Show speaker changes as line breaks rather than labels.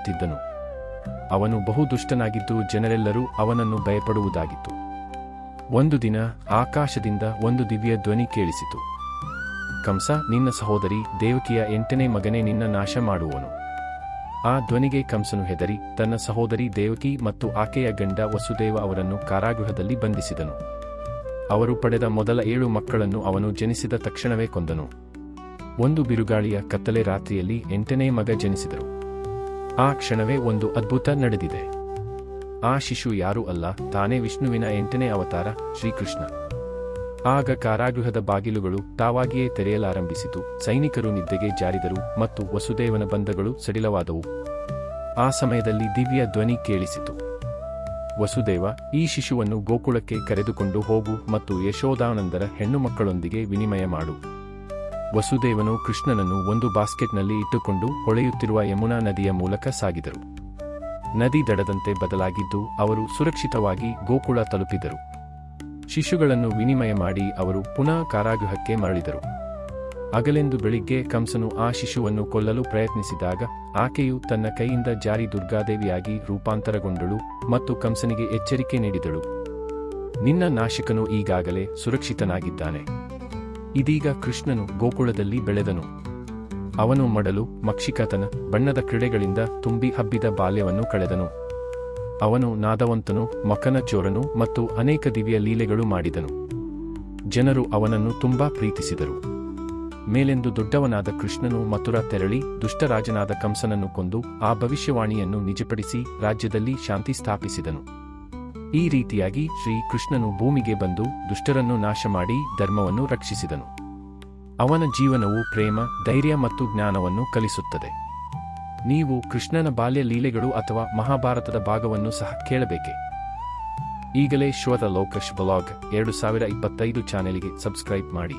ಮಾಡುತ್ತಿದ್ದನು ಅವನು ಬಹು ದುಷ್ಟನಾಗಿದ್ದು ಜನರೆಲ್ಲರೂ ಅವನನ್ನು ಭಯಪಡುವುದಾಗಿತ್ತು. ಒಂದು ದಿನ ಆಕಾಶದಿಂದ ಒಂದು ದಿವ್ಯ ಧ್ವನಿ ಕೇಳಿಸಿತು. ಕಂಸ, ನಿನ್ನ ಸಹೋದರಿ ದೇವಕಿಯ ಎಂಟನೇ ಮಗನೇ ನಿನ್ನ ನಾಶ ಮಾಡುವನು. ಆ ಧ್ವನಿಗೆ ಕಂಸನು ಹೆದರಿ ತನ್ನ ಸಹೋದರಿ ದೇವಕಿ ಮತ್ತು ಆಕೆಯ ಗಂಡ ವಸುದೇವ ಅವರನ್ನು ಕಾರಾಗೃಹದಲ್ಲಿ ಬಂಧಿಸಿದನು. ಅವರು ಪಡೆದ ಮೊದಲ ಏಳು ಮಕ್ಕಳನ್ನು ಅವನು ಜನಿಸಿದ ತಕ್ಷಣವೇ ಕೊಂದನು. ಒಂದು ಬಿರುಗಾಳಿಯ ಕತ್ತಲೆ ರಾತ್ರಿಯಲ್ಲಿ ಎಂಟನೇ ಮಗ ಜನಿಸಿದರು. ಆ ಕ್ಷಣವೇ ಒಂದು ಅದ್ಭುತ ನಡೆದಿದೆ. ಆ ಶಿಶು ಯಾರೂ ಅಲ್ಲ, ತಾನೇ ವಿಷ್ಣುವಿನ ಎಂಟನೇ ಅವತಾರ, ಶ್ರೀಕೃಷ್ಣ. ಆಗ ಕಾರಾಗೃಹದ ಬಾಗಿಲುಗಳು ತಾವಾಗಿಯೇ ತೆರೆಯಲಾರಂಭಿಸಿತು. ಸೈನಿಕರು ನಿದ್ದೆಗೆ ಜಾರಿದರು ಮತ್ತು ವಸುದೇವನ ಬಂಧಗಳು ಸಡಿಲವಾದವು. ಆ ಸಮಯದಲ್ಲಿ ದಿವ್ಯ ಧ್ವನಿ ಕೇಳಿಸಿತು. ವಸುದೇವ, ಈ ಶಿಶುವನ್ನು ಗೋಕುಳಕ್ಕೆ ಕರೆದುಕೊಂಡು ಹೋಗು ಮತ್ತು ಯಶೋದಾನಂದರ ಹೆಣ್ಣು ಮಕ್ಕಳೊಂದಿಗೆ ವಿನಿಮಯ ಮಾಡು. ವಸುದೇವನು ಕೃಷ್ಣನನ್ನು ಒಂದು ಬಾಸ್ಕೆಟ್ನಲ್ಲಿ ಇಟ್ಟುಕೊಂಡು ಹೊಳೆಯುತ್ತಿರುವ ಯಮುನಾ ನದಿಯ ಮೂಲಕ ಸಾಗಿದರು. ನದಿ ದಡದಂತೆ ಬದಲಾಗಿದ್ದು ಅವರು ಸುರಕ್ಷಿತವಾಗಿ ಗೋಕುಳ ತಲುಪಿದರು. ಶಿಶುಗಳನ್ನು ವಿನಿಮಯ ಮಾಡಿ ಅವರು ಪುನಃ ಕಾರಾಗೃಹಕ್ಕೆ ಮರಳಿದರು. ಅಗಲೆಂದು ಬೆಳಿಗ್ಗೆ ಕಂಸನು ಆ ಶಿಶುವನ್ನು ಕೊಲ್ಲಲು ಪ್ರಯತ್ನಿಸಿದಾಗ ಆಕೆಯು ತನ್ನ ಕೈಯಿಂದ ಜಾರಿ ದುರ್ಗಾದೇವಿಯಾಗಿ ರೂಪಾಂತರಗೊಂಡಳು ಮತ್ತು ಕಂಸನಿಗೆ ಎಚ್ಚರಿಕೆ ನೀಡಿದಳು. ನಿನ್ನ ನಾಶಕನು ಈಗಾಗಲೇ ಸುರಕ್ಷಿತನಾಗಿದ್ದಾನೆ. ಇದೀಗ ಕೃಷ್ಣನು ಗೋಕುಳದಲ್ಲಿ ಬೆಳೆದನು. ಅವನು ಮಡಲು, ಮಕ್ಷಿಕತನ, ಬಣ್ಣದ ಕ್ರೀಡೆಗಳಿಂದ ತುಂಬಿ ಹಬ್ಬಿದ ಬಾಲ್ಯವನ್ನು ಕಳೆದನು. ಅವನು ನಾದವಂತನು, ಮಕನ ಚೋರನು ಮತ್ತು ಅನೇಕ ದಿವ್ಯ ಲೀಲೆಗಳು ಮಾಡಿದನು. ಜನರು ಅವನನ್ನು ತುಂಬಾ ಪ್ರೀತಿಸಿದರು. ಮೇಲೆಂದು ದೊಡ್ಡವನಾದ ಕೃಷ್ಣನು ಮಥುರ ತೆರಳಿ ದುಷ್ಟರಾಜನಾದ ಕಂಸನನ್ನು ಕೊಂದು ಆ ಭವಿಷ್ಯವಾಣಿಯನ್ನು ನಿಜಪಡಿಸಿ ರಾಜ್ಯದಲ್ಲಿ ಶಾಂತಿ ಸ್ಥಾಪಿಸಿದನು. ಈ ರೀತಿಯಾಗಿ ಶ್ರೀ ಕೃಷ್ಣನು ಭೂಮಿಗೆ ಬಂದು ದುಷ್ಟರನ್ನು ನಾಶ ಮಾಡಿ ಧರ್ಮವನ್ನು ರಕ್ಷಿಸಿದನು. ಅವನ ಜೀವನವು ಪ್ರೇಮ, ಧೈರ್ಯ ಮತ್ತು ಜ್ಞಾನವನ್ನು ಕಲಿಸುತ್ತದೆ. ನೀವು ಕೃಷ್ಣನ ಬಾಲ್ಯ ಲೀಲೆಗಳು ಅಥವಾ ಮಹಾಭಾರತದ ಭಾಗವನ್ನು ಸಹ ಕೇಳಬೇಕೆ? ಈಗಲೇ ಶ್ವತ ಲೋಕಶ್ ಬ್ಲಾಗ್ ಎರಡು ಸಾವಿರ ಇಪ್ಪತ್ತೈದು ಚಾನೆಲ್ಗೆ ಸಬ್ಸ್ಕ್ರೈಬ್ ಮಾಡಿ.